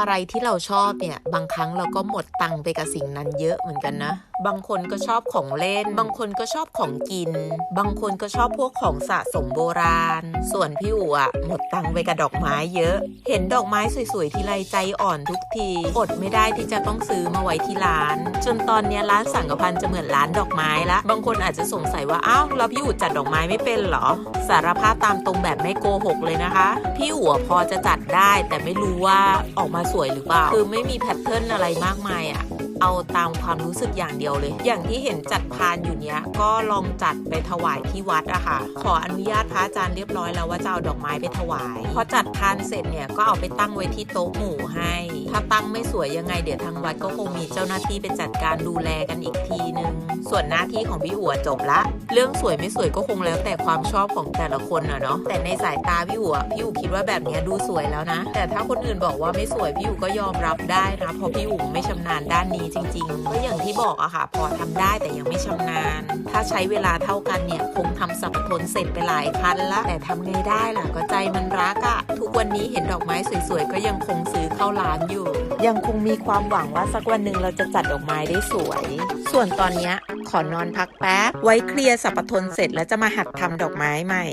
อะไรที่เราชอบเนี่ย บางครั้งเราก็หมดตังค์ไปกับสิ่งนั้นเยอะเหมือนกันนะ บางคนก็ชอบของเล่น บางคนก็ชอบของกิน บางคนก็ชอบพวกของสะสมโบราณ ส่วนพี่อู๋อะหมดตังค์ไปกับดอกไม้เยอะ เห็นดอกไม้สวยๆทีไรใจอ่อนทุกที อดไม่ได้ที่จะต้องซื้อมาไว้ที่ร้าน จนตอนเนี้ยร้านสังกพันธ์จะเหมือนร้านดอกไม้ละ บางคนอาจจะสงสัยว่าอ้าวแล้วพี่อู๋จัดดอกไม้ไม่เป็นเหรอ สารภาพตามตรงแบบไม่โกหกเลยนะคะ พี่อู๋อะพอจะจัดได้แต่ไม่รู้ว่าออกมาสวยหรือเปล่า คือไม่มีแพทเทิร์นอะไรมากมายอะ เอาตามความรู้สึกอย่างเดียวเลย อย่างที่เห็นจัดพานอยู่เนี้ยก็ลองจัดไปถวายที่วัดอะค่ะ ขออนุญาตพระอาจารย์เรียบร้อยแล้วว่าจะเอาดอกไม้ไปถวาย พอจัดพานเสร็จเนี่ยก็เอาไปตั้งไว้ที่โต๊ะหมู่ให้ ถ้าตั้งไม่สวยยังไงเดี๋ยวทางวัดก็คงมีเจ้าหน้าที่ไปจัดการดูแลกันอีกทีนึง ส่วนหน้าที่ของพี่อัวจบละ เรื่องสวยไม่สวยก็คงแล้วแต่ความชอบของแต่ละคนอะเนาะ แต่ในสายตาพี่อัวพี่อู๋คิดว่าแบบนี้ดูสวยแล้วนะ แต่ถ้าคนอื่นบอกว่าไม่สวยพี่อู๋ก็ยอมรับได้นะเพราะพี่อู๋ไม่ชำนาญด้านนี้จริงๆก็อย่างที่บอกอะค่ะ พอทำได้แต่ยังไม่ชำนาญ ถ้าใช้เวลาเท่ากันเนี่ย คงทำสับปะทนเสร็จไปหลายคันละแต่ทำไงได้ล่ะก็ใจมันรักอะทุกวันนี้เห็นดอกไม้สวยๆ ก็ยังคงซื้อเข้าร้านอยู่ ยังคงมีความหวังว่าสักวันหนึ่งเราจะจัดดอกไม้ได้สวย ส่วนตอนเนี้ยขอนอนพักแป๊บ ไว้เคลียร์สับปะทนเสร็จแล้วจะมาหัดทำดอกไม้ใหม่